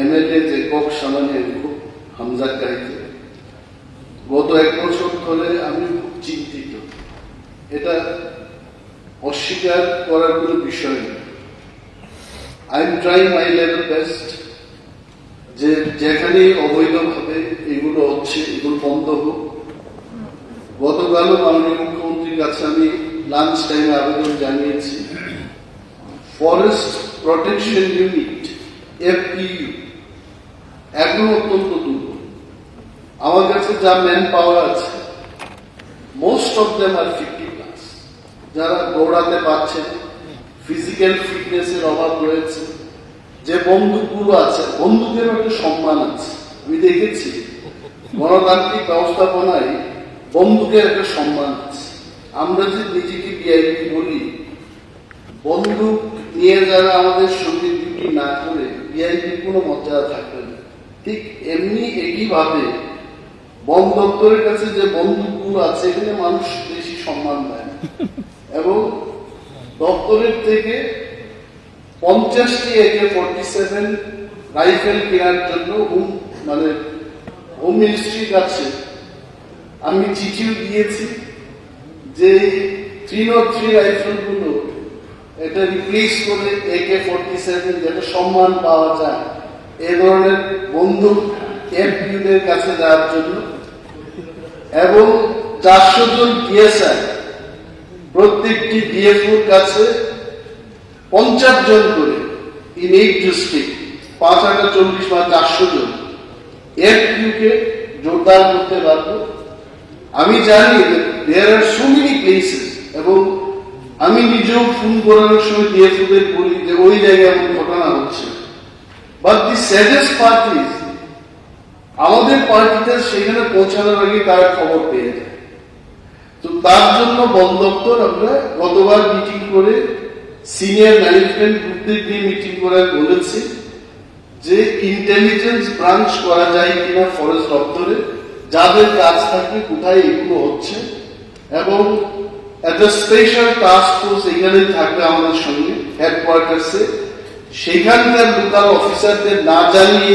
MLA জেকক সামানিয়ানকো Hamza কাহিতে। গত এক বছর ধরে আমি খুব চিন্তিত। এটা অস্বীকার করার কোনো বিষয় নেই। I am try my level best যে যেখানে অবৈধভাবে এগুলো হচ্ছে, এগুলো বন্ধ হোক। গতকালও মাননীয় মুখ্যমন্ত্রীর কাছে আমি লাঞ্চ টাইমে আবেদন জানিয়েছি। ফরেস্ট প্রোটেকশন ইউনিট এফপিইউ এখন অত্যন্ত দুর্বল। আমার কাছে যা ম্যান পাওয়ার আছে most of them are fifty plus যারা দৌড়াতে পারছে ফিজিক্যাল ফিটনেসের অভাব রয়েছে। যে বন্দুকগুলো আছে, বন্দুকের একটা সম্মান আছে। আমি দেখেছি, গণতান্ত্রিক ব্যবস্থাপনায় বন্দুকের একটা সম্মান আছে। আমরা যে নিজেকে বিআইপি বলি, বন্দুক নিয়ে যারা আমাদের সঙ্গে ডিউটি না করে বিআইপির কোনো মর্যাদা থাকবে না। ঠিক এমনি একইভাবে বন দপ্তরের কাছে যে বন্দুকগুলো আছে এখানে মানুষ বেশি সম্মান দেয়। এবং দপ্তরের থেকে পঞ্চাশটি একে ফর্টি সেভেন রাইফেল কেনার জন্য হোম মানে হোম মিনিস্ট্রির কাছে আমি চিঠিও দিয়েছি যে থ্রি নট থ্রি রাইফেলগুলো এটা রিপ্লেস করে একে ফর্টি সেভেন যাতে সম্মান পাওয়া যায় এ ধরনের বন্দুক এফপিউদের কাছে যাওয়ার জন্য এবং চারশো জন ডিএসআই প্রত্যেকটি ডিএফওর কাছে পঞ্চাশ জন করে ইন এইট ডিস্ট্রিক্ট পাঁচ হাজার চল্লিশ বা চারশো জন এফপিউকে জোরদার করতে পারব। আমি জানি there are so many places এবং আমি নিজেও ফোন করানোর সময় ডিএফওদের বলি যে ওই জায়গায় বাট দি স্যাডেস্ট পার্ট আমাদের পার্টিতে সেখানে পৌঁছানোর আগে তারা খবর পেয়ে যায়? তো তার জন্য বন দপ্তর আমরা গতবার মিটিং করে সিনিয়র ম্যানেজমেন্ট গ্রুপদের নিয়ে মিটিং করে বলেছি যে ইন্টেলিজেন্স ব্রাঞ্চ করা যায় কিনা ফরেস্ট দপ্তরে, যাদের কাজ থাকবে কোথায় এগুলো হচ্ছে, এবং একটা স্পেশাল টাস্ক ফোর্স এখানে থাকবে আমাদের সঙ্গে হেডকোয়ার্টার্সে সেখানকার লোকাল অফিসারদের না জানিয়ে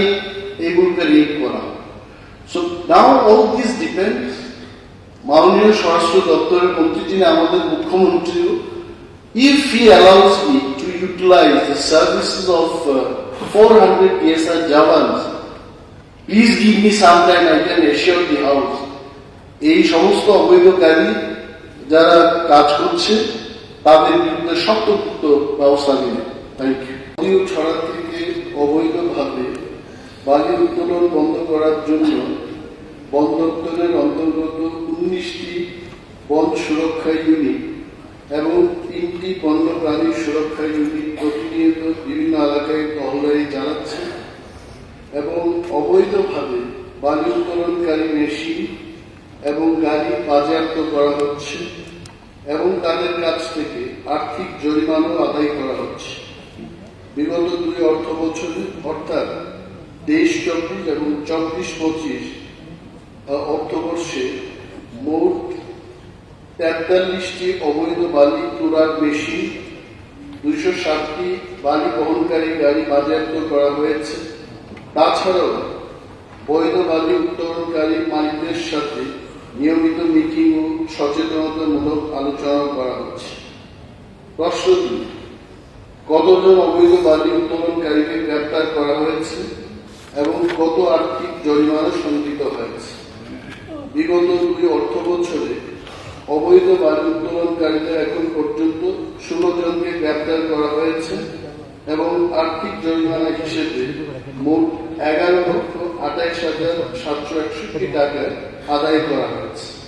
এগুলোকে রিড করা so now all this depend মাননীয় স্বরাষ্ট্র দপ্তরের মন্ত্রী যিনি আমাদের মুখ্যমন্ত্রীও if he allows me to utilise the services of uh, 400 PSR Javans, please give me some time, I can assure the house. এই সমস্ত অবৈধকারী যারা কাজ করছে তাদের বিরুদ্ধে শক্তপুক্ত ব্যবস্থা নেবে থ্যাংক ইউ ছড়া থেকে অবৈধভাবে বালি উত্তোলন বন্ধ করার জন্য বন দপ্তরের অন্তর্গত উনিশটি বন সুরক্ষা ইউনিট এবং তিনটি বন্যপ্রাণী সুরক্ষা ইউনিট প্রতিনিয়ত বিভিন্ন এলাকায় টহলদারি চালাচ্ছে এবং অবৈধভাবে বালি উত্তোলনকারী মেশিন এবং গাড়ি বাজেয়াপ্ত করা হচ্ছে এবং তাদের কাছ থেকে আর্থিক জরিমানাও আদায় করা হচ্ছে। বিগত দুই অর্থ বছরে, অর্থাৎ তেইশ, চব্বিশ এবং চব্বিশ, পঁচিশ অর্থবর্ষে মোট তেতাল্লিশটি অবৈধ বালি তোলার বেশি দুইশো ষাটটি বালি বহনকারী গাড়ি বাজেয়াপ্ত করা হয়েছে। তাছাড়াও বৈধ বালি উত্তোলনকারী মালিকদের সাথে নিয়মিত মিটিং ও সচেতনতামূলক আলোচনা করা হচ্ছে। প্রশ্ন দুই কতজন অবৈধ বালি উত্তোলনকারীকে গ্রেপ্তার করা হয়েছে এবং কত আর্থিক জরিমানা সংগৃহীত হয়েছে? বিগত দুই অর্থ বছরে অবৈধ বালি উত্তোলনকারীদের এখন পর্যন্ত ষোলো জনকে গ্রেপ্তার করা হয়েছে এবং আর্থিক জরিমানা হিসেবে মোট এগারো লক্ষ আঠাইশ হাজার সাতশো একষট্টি টাকা আদায় করা হয়েছে।